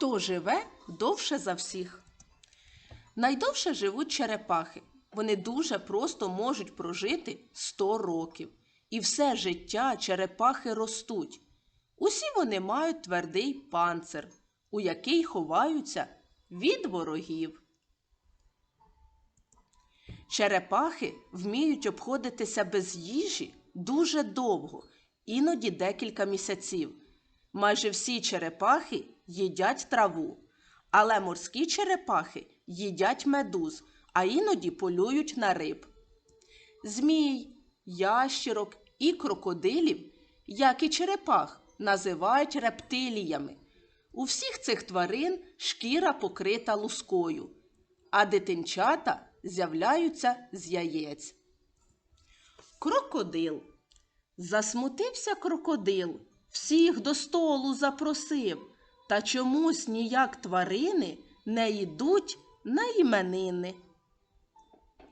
Хто живе довше за всіх? Найдовше живуть черепахи. Вони дуже просто можуть прожити 100 років. І все життя черепахи ростуть. Усі вони мають твердий панцир, у який ховаються від ворогів. Черепахи вміють обходитися без їжі дуже довго, іноді декілька місяців. Майже всі черепахи їдять траву, але морські черепахи їдять медуз, а іноді полюють на риб. Змій, ящірок і крокодилів, як і черепах, називають рептиліями. У всіх цих тварин шкіра покрита лускою, а дитинчата з'являються з яєць. Крокодил. Засмутився крокодил, всіх до столу запросив, та чомусь ніяк тварини не йдуть на іменини.